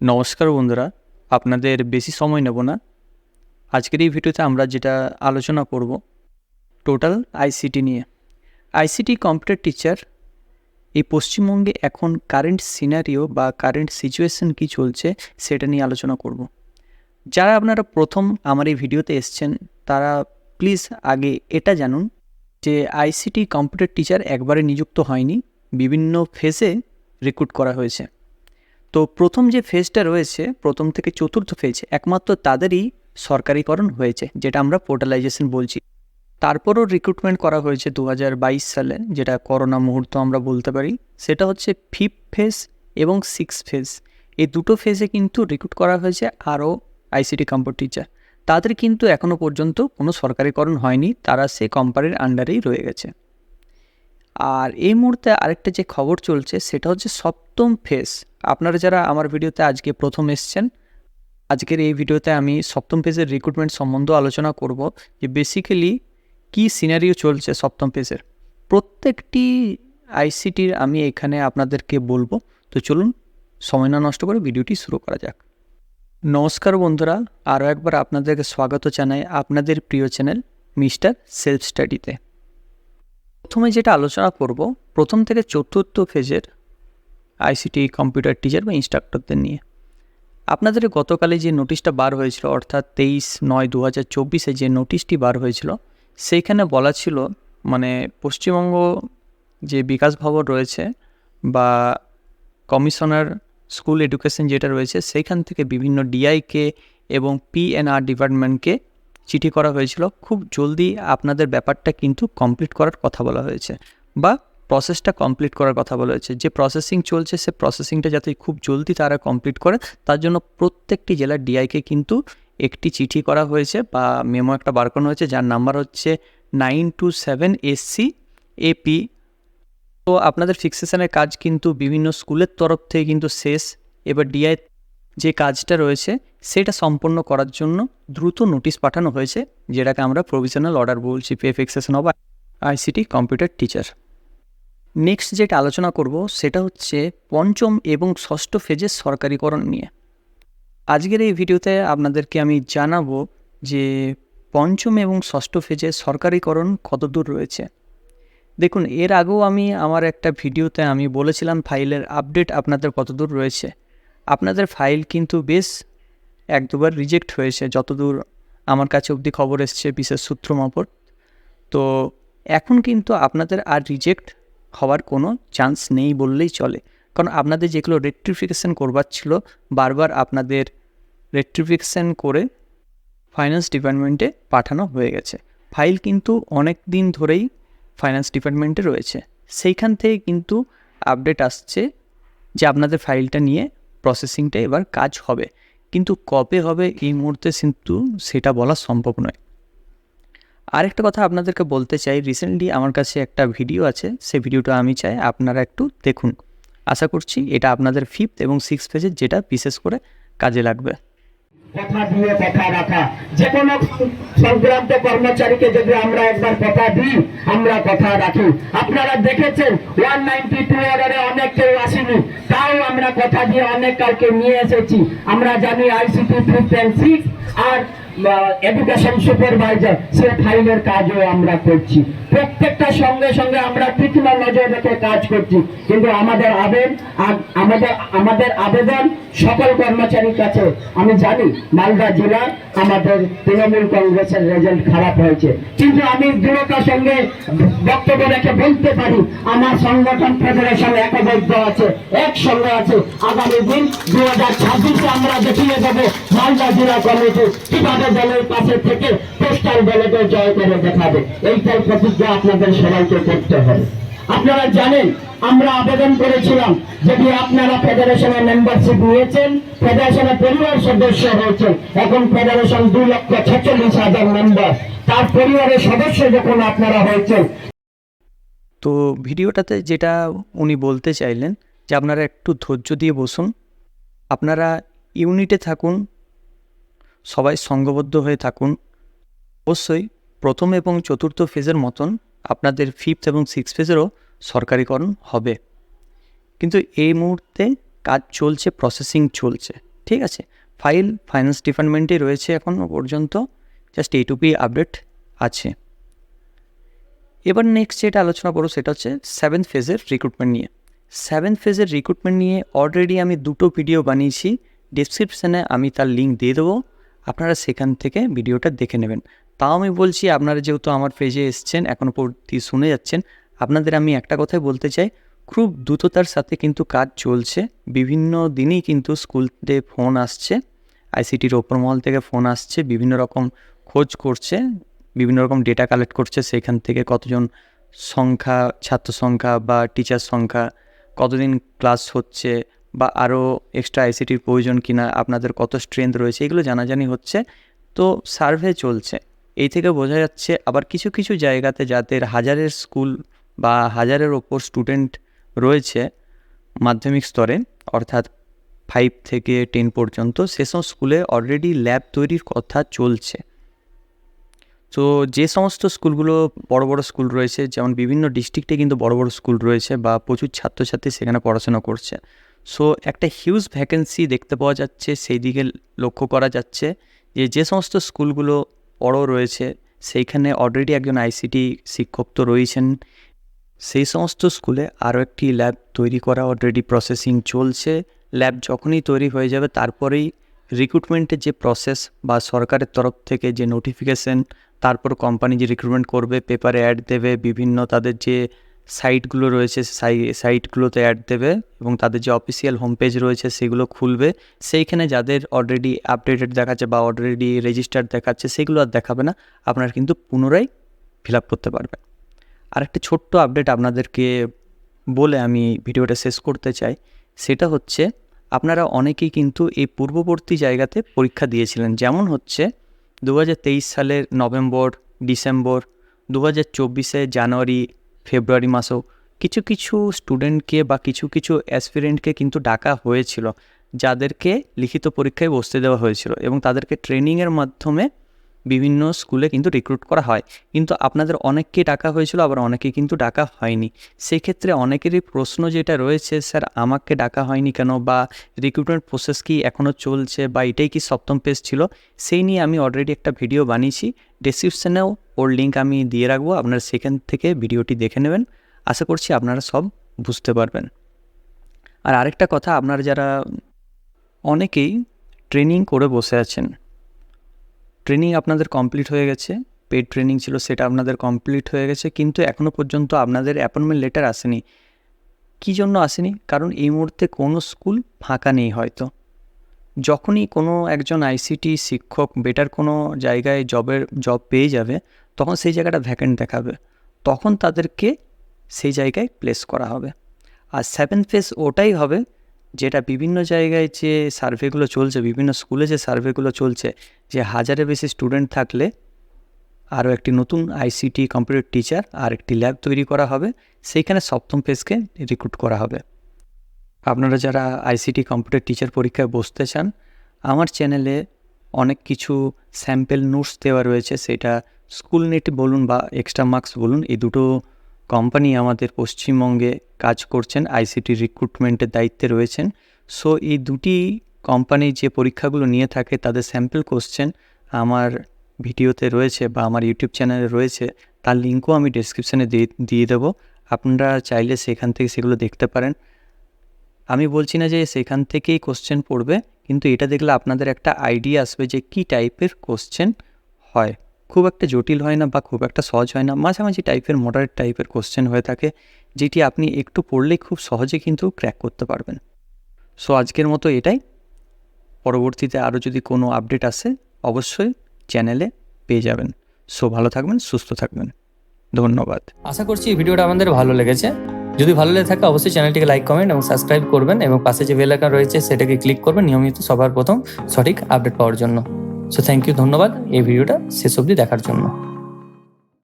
নমস্কার বন্ধুরা, আপনাদের বেশি সময় নেব না। আজকের এই ভিডিওতে আমরা যেটা আলোচনা করব, টোটাল আইসিটি নিয়ে। আইসিটি কম্পিউটার টিচার, এই পশ্চিমবঙ্গে এখন কারেন্ট সিনারিও বা কারেন্ট সিচুয়েশন কী চলছে সেটা নিয়ে আলোচনা করব। যারা আপনারা প্রথম আমার এই ভিডিওতে এসছেন, তারা প্লিজ আগে এটা জানুন যে আইসিটি কম্পিউটার টিচার একবারে নিযুক্ত হয়নি, বিভিন্ন ফেজে রিক্রুট করা হয়েছে। তো প্রথম যে ফেজটা রয়েছে, প্রথম থেকে চতুর্থ ফেজ একমাত্র তাদেরই সরকারিকরণ হয়েছে, যেটা আমরা পোর্টালাইজেশন বলছি। তারপরও রিক্রুটমেন্ট করা হয়েছে দু হাজার বাইশ সালে, যেটা করোনা মুহূর্ত আমরা বলতে পারি। সেটা হচ্ছে ফিফ ফেজ এবং সিক্স ফেজ এই দুটো ফেজে কিন্তু রিক্রুট করা হয়েছে আরও আইসিটি কম্পিউটার টিচার তাদের কিন্তু এখনও পর্যন্ত কোনো সরকারিকরণ হয়নি, তারা সে কোম্পানির আন্ডারেই রয়ে গেছে। আর এই মুহূর্তে আরেকটা যে খবর চলছে, সেটা হচ্ছে সপ্তম ফেস আপনারা যারা আমার ভিডিওতে আজকে প্রথম এসছেন, আজকের এই ভিডিওতে আমি সপ্তম ফেজের রিক্রুটমেন্ট সম্বন্ধে আলোচনা করব যে বেসিক্যালি কী সিনারিও চলছে সপ্তম ফেজের। প্রত্যেকটি আইসিটির আমি এখানে আপনাদেরকে বলব। তো চলুন, সময় না নষ্ট করে ভিডিওটি শুরু করা যাক। নমস্কার বন্ধুরা, আরও একবার আপনাদেরকে স্বাগত জানাই আপনাদের প্রিয় চ্যানেল মিস্টার সেলফ স্টাডিতে। প্রথমে যেটা আলোচনা করব, প্রথম থেকে চতুর্থ ফেজের আইসিটি কম্পিউটার টিচার বা ইনস্ট্রাক্টরদের নিয়ে। আপনাদের গতকালে যে নোটিশটা বার হয়েছিল, অর্থাৎ তেইশ নয় দু হাজার চব্বিশে যে নোটিশটি বার হয়েছিল, সেইখানে বলা ছিল মানে পশ্চিমবঙ্গ যে বিকাশ ভবন রয়েছে বা কমিশনার স্কুল এডুকেশন যেটা রয়েছে, সেইখান থেকে বিভিন্ন ডিআইকে এবং পিএনআর ডিপার্টমেন্টকে চিঠি করা হয়েছিল, খুব জলদি আপনাদের ব্যাপারটা কিন্তু কমপ্লিট করার কথা বলা হয়েছে বা প্রসেসটা কমপ্লিট করার কথা বলা হয়েছে। যে প্রসেসিং চলছে, সে প্রসেসিংটা যাতে খুব জলদি তারা কমপ্লিট করে, তার জন্য প্রত্যেকটি জেলার ডিআইকে কিন্তু একটি চিঠি করা হয়েছে বা মেমো একটা বার করানো হয়েছে, যার নাম্বার হচ্ছে nine two seven SC AP তো আপনাদের ফিক্সেশনের কাজ কিন্তু বিভিন্ন স্কুলের তরফ থেকে কিন্তু শেষ। এবার ডিআই যে কাজটা রয়েছে, সেটা সম্পন্ন করার জন্য দ্রুত নোটিশ পাঠানো হয়েছে, যেটাকে আমরা প্রভিশনাল অর্ডার বলছি pay fixation of ICT computer teacher next যেটা আলোচনা করব, সেটা হচ্ছে পঞ্চম এবং ষষ্ঠ ফেজের সরকারিকরণ নিয়ে। আজকের এই ভিডিওতে আপনাদেরকে আমি জানাব যে পঞ্চম এবং ষষ্ঠ ফেজের সরকারিকরণ কতদূর রয়েছে। দেখুন, এর আগেও আমি আমার একটা ভিডিওতে আমি বলেছিলাম, ফাইলের আপডেট আপনাদের কতদূর রয়েছে। আপনাদের ফাইল কিন্তু বেশ এক দুবার রিজেক্ট হয়েছে, যতদূর আমার কাছে অবধি খবর এসছে বিশেষ সূত্র মারফত। তো এখন কিন্তু আপনাদের আর রিজেক্ট হওয়ার কোনো চান্স নেই বললেই চলে। কারণ আপনাদের যেগুলো রেক্টিফিকেশান করবার ছিল, বারবার আপনাদের রেট্রিফিকেশান করে ফাইন্যান্স ডিপার্টমেন্টে পাঠানো হয়ে গেছে। ফাইল কিন্তু অনেক দিন ধরেই ফাইন্যান্স ডিপার্টমেন্টে রয়েছে। সেইখান থেকে কিন্তু আপডেট আসছে যে আপনাদের ফাইলটা নিয়ে প্রসেসিংটা এবার কাজ হবে। কিন্তু কবে হবে এই মুহূর্তে কিন্তু সেটা বলা সম্ভব নয়। আরেকটা কথা আপনাদেরকে বলতে চাই রিসেন্টলি আমার কাছে একটা ভিডিও আছে, সে ভিডিওটা আমি চাই, আপনারা একটু দেখুন। আশা করছি এটা আপনাদের ফিফথ এবং সিক্স ফেজের যেটা বিশেষ করে কাজে লাগবে। কথা দিয়ে কথা রাখা। যে কোনো সংক্রান্ত কর্মচারীকে যদি আমরা একবার কথা দিই, আমরা কথা রাখি। আপনারা দেখেছেন ওয়ান নাইনটি টু অর্ডারে অনেক কেউ আসেনি। তাও আমরা কথা দিয়ে অনেক কাউকে নিয়ে এসেছি। আমরা জানি আইসিটি থ্রি অ্যান্ড সিক্স আর এডুকেশন সুপারভাইজার সে ফাইলের কাজও আমরা করছি। প্রত্যেকটা সঙ্গে সঙ্গে আমরা নজর রেখে কাজ করছি। কিন্তু আমাদের আবেদন আমাদের আমাদের আবেদন সকল কর্মচারীর কাছে। আমি জানি মালদা জেলায় আমাদের তৃণমূল কংগ্রেসের রেজাল্ট খারাপ হয়েছে। কিন্তু আমি দৃঢ়তার সঙ্গে বক্তব্য রেখে বলতে পারি, আমার সংগঠন ফেডারেশন একবদ্ধ আছে, একসঙ্গে আছে। আগামী দিন দু হাজার ছাব্বিশে আমরা দেখিয়ে দেবো মালদা জেলা কমিটি কীভাবে দলের পাশে থেকে পোস্টাল দলকে জয় করে দেখাবে এইটাই প্রতিজ্ঞা আপনাদের সবাইকে করতে হবে। আপনারা জানেন, আমরা আবেদন করেছিলাম, যদি আপনারা ফেডারেশনের মেম্বারশিপ নিয়েছেন, ফেডারেশনের পরিবার সদস্য হয়েছেন, এখন ফেডারেশন দুই লক্ষ ছেচল্লিশ হাজার মেম্বার তার পরিবারের সদস্য যখন আপনারা হয়েছেন, তো ভিডিওটাতে যেটা উনি বলতে চাইলেন, যে আপনারা একটু ধৈর্য দিয়ে বসুন। আপনারা ইউনিটে থাকুন সবাই সঙ্গবদ্ধ হয়ে থাকুন। অবশ্যই প্রথম এবং চতুর্থ ফেজের মতন আপনাদের ফিফথ এবং সিক্স ফেজেরও সরকারিকরণ হবে। কিন্তু এই মুহূর্তে কাজ চলছে প্রসেসিং চলছে, ঠিক আছে? ফাইল ফাইন্যান্স ডিপার্টমেন্টে রয়েছে এখনও পর্যন্ত জাস্ট এইটুকুই আপডেট আছে। এবার নেক্সট যেটা আলোচনা করব সেটা হচ্ছে সেভেন্থ ফেজের রিক্রুটমেন্ট নিয়ে। সেভেন্থ ফেজের রিক্রুটমেন্ট নিয়ে অলরেডি আমি দুটো ভিডিও বানিয়েছি ডিসক্রিপশানে আমি তার লিঙ্ক দিয়ে দেবো। আপনারা সেখান থেকে ভিডিওটা দেখে নেবেন। তাও আমি বলছি, আপনারা যেহেতু আমার পেজে এসছেন এখনও পর্যন্ত শুনে যাচ্ছেন, আপনাদের আমি একটা কথাই বলতে চাই, খুব দ্রুততার সাথে কিন্তু কাজ চলছে। বিভিন্ন দিনই কিন্তু স্কুলতে ফোন আসছে আইসিটির ওপর মহল থেকে ফোন আসছে, বিভিন্ন রকম খোঁজ করছে, বিভিন্ন রকম ডেটা কালেক্ট করছে, সেখান থেকে কতজন সংখ্যা, ছাত্র সংখ্যা বা টিচার সংখ্যা, কতদিন ক্লাস হচ্ছে বা আরও এক্সট্রা আইসিটির প্রয়োজন কিনা, আপনাদের কত স্ট্রেংথ রয়েছে, এগুলো জানাজানি হচ্ছে। তো সার্ভে চলছে। এই থেকে বোঝা যাচ্ছে আবার কিছু কিছু জায়গাতে যাদের হাজারের স্কুল বা হাজারের ওপর স্টুডেন্ট রয়েছে মাধ্যমিক স্তরে, অর্থাৎ ফাইভ থেকে টেন পর্যন্ত, সেসব স্কুলে অলরেডি ল্যাব তৈরির কথা চলছে। তো যে সমস্ত স্কুলগুলো বড় বড় স্কুল রয়েছে, যেমন বিভিন্ন ডিস্ট্রিক্টে কিন্তু বড় বড় স্কুল রয়েছে বা প্রচুর ছাত্রছাত্রী সেখানে পড়াশোনা করছে। সো একটা হিউজ ভ্যাকেন্সি দেখতে পাওয়া যাচ্ছে সেই দিকে লক্ষ্য করা যাচ্ছে যে যে সমস্ত স্কুলগুলো বড় রয়েছে, সেইখানে অলরেডি একজন আইসিটি শিক্ষক তো রয়েছেন। সেই সমস্ত স্কুলে আরও একটি ল্যাব তৈরি করা অলরেডি প্রসেসিং চলছে। ল্যাব যখনই তৈরি হয়ে যাবে, তারপরেই রিক্রুটমেন্টের যে প্রসেস বা সরকারের তরফ থেকে যে নোটিফিকেশন তারপর কোম্পানি যে রিক্রুটমেন্ট করবে পেপারে অ্যাড দেবে, বিভিন্ন তাদের যে সাইটগুলো রয়েছে, সাই, সাইটগুলোতে অ্যাড দেবে এবং তাদের যে অফিসিয়াল হোম পেজ রয়েছে সেগুলো খুলবে। সেইখানে যাদের অলরেডি আপডেটেড দেখাচ্ছে বা অলরেডি রেজিস্টার্ড দেখাচ্ছে সেগুলো আর দেখাবে না, আপনারা কিন্তু পুনরায় ফিল আপ করতে পারবেন। আর একটা ছোট্ট আপডেট আপনাদেরকে বলে আমি ভিডিওটা শেষ করতে চাই। সেটা হচ্ছে, আপনারা অনেকেই কিন্তু এই পূর্ববর্তী জায়গাতে পরীক্ষা দিয়েছিলেন। যেমন হচ্ছে দু হাজার তেইশ সালের নভেম্বর, ডিসেম্বর দু হাজার জানুয়ারি ফেব্রুয়ারি মাসেও কিছু কিছু স্টুডেন্টকে বা কিছু কিছু অ্যাসপিরেন্টকে কিন্তু ডাকা হয়েছিল, যাদেরকে লিখিত পরীক্ষায় বসতে দেওয়া হয়েছিল এবং তাদেরকে ট্রেনিংয়ের মাধ্যমে বিভিন্ন স্কুলে কিন্তু রিক্রুট করা হয়। কিন্তু আপনাদের অনেককে ডাকা হয়েছিল, আবার অনেকে কিন্তু ডাকা হয়নি। সেক্ষেত্রে অনেকেরই প্রশ্ন যেটা রয়েছে, স্যার, আমাকে ডাকা হয়নি কেন? বা রিক্রুটমেন্ট প্রসেস কি এখনও চলছে? বা এটাই কি সপ্তম পেজ ছিল? সেই নিয়ে আমি অলরেডি একটা ভিডিও বানিয়েছি। ডেসক্রিপশানেও ওর লিঙ্ক আমি দিয়ে রাখব। আপনারা সেখান থেকে ভিডিওটি দেখে নেবেন। আশা করছি আপনারা সব বুঝতে পারবেন। আর আরেকটা কথা, আপনারা যারা অনেকেই ট্রেনিং করে বসে আছেন ট্রেনিং আপনাদের কমপ্লিট হয়ে গেছে পেড ট্রেনিং ছিল সেটা আপনাদের কমপ্লিট হয়ে গেছে, কিন্তু এখনও পর্যন্ত আপনাদের অ্যাপয়েন্টমেন্ট লেটার আসেনি। কী জন্য আসেনি? কারণ এই মুহূর্তে কোনো স্কুল ফাঁকা নেই হয়তো। যখনই কোনো একজন আইসিটি শিক্ষক বেটার কোনো জায়গায় জবের জব পেয়ে যাবে, তখন সেই জায়গাটা ভ্যাকেন্ট দেখাবে। তখন তাদেরকে সেই জায়গায় প্লেস করা হবে। আর সেভেন ফেস ওটাই হবে যেটা বিভিন্ন জায়গায় যে সার্ভেগুলো চলছে, বিভিন্ন স্কুলে যে সার্ভেগুলো চলছে, যে হাজারের বেশি স্টুডেন্ট থাকলে আরও একটি নতুন আইসিটি কম্পিউটার টিচার আর একটি ল্যাব তৈরি করা হবে। সেইখানে সপ্তম ফেজকে রিক্রুট করা হবে। আপনারা যারা আইসিটি কম্পিউটার টিচার পরীক্ষায় বসতে চান, আমার চ্যানেলে অনেক কিছু স্যাম্পেল নোটস দেওয়া রয়েছে। সেটা স্কুল নেট বলুন বা এক্সট্রা মার্কস বলুন, এই দুটো কোম্পানি আমাদের পশ্চিমবঙ্গে কাজ করছেন আইসিটি রিক্রুটমেন্টের দায়িত্বে রয়েছেন। সো এই দুটি কোম্পানি যে পরীক্ষাগুলো নিয়ে থাকে, তাদের স্যাম্পল কোশ্চেন আমার ভিডিওতে রয়েছে বা আমার ইউটিউব চ্যানেলে রয়েছে। তার লিঙ্কও আমি ডেসক্রিপশানে দিয়ে দিয়ে দেবো। আপনারা চাইলে সেখান থেকে সেগুলো দেখতে পারেন। আমি বলছি না যে সেখান থেকেই কোশ্চেন পড়বে, কিন্তু এটা দেখলে আপনাদের একটা আইডিয়া আসবে যে কী টাইপের কোশ্চেন হয়। খুব একটা জটিল হয় না বা খুব একটা সহজ হয় না। মাঝামাঝি টাইপের মডারেট টাইপের কোশ্চেন হয়ে থাকে, যেটি আপনি একটু পড়লেই খুব সহজে কিন্তু ক্র্যাক করতে পারবেন। সো আজকের মতো এটাই। পরবর্তীতে আরও যদি কোনো আপডেট আসে, অবশ্যই চ্যানেলে পেয়ে যাবেন। সো ভালো থাকবেন, সুস্থ থাকবেন। ধন্যবাদ। আশা করছি এই ভিডিওটা আমাদের ভালো লেগেছে। যদি ভালো লেগে থাকে, অবশ্যই চ্যানেলটিকে লাইক কমেন্ট এবং সাবস্ক্রাইব করবেন এবং পাশে যে বেল আইকন রয়েছে, সেটাকে ক্লিক করবেন। নিয়মিত সবার প্রথম সঠিক আপডেট পাওয়ার জন্য। সো থ্যাংক ইউ ধন্যবাদ। এই ভিডিওটা শেষ অবধি দেখার জন্য।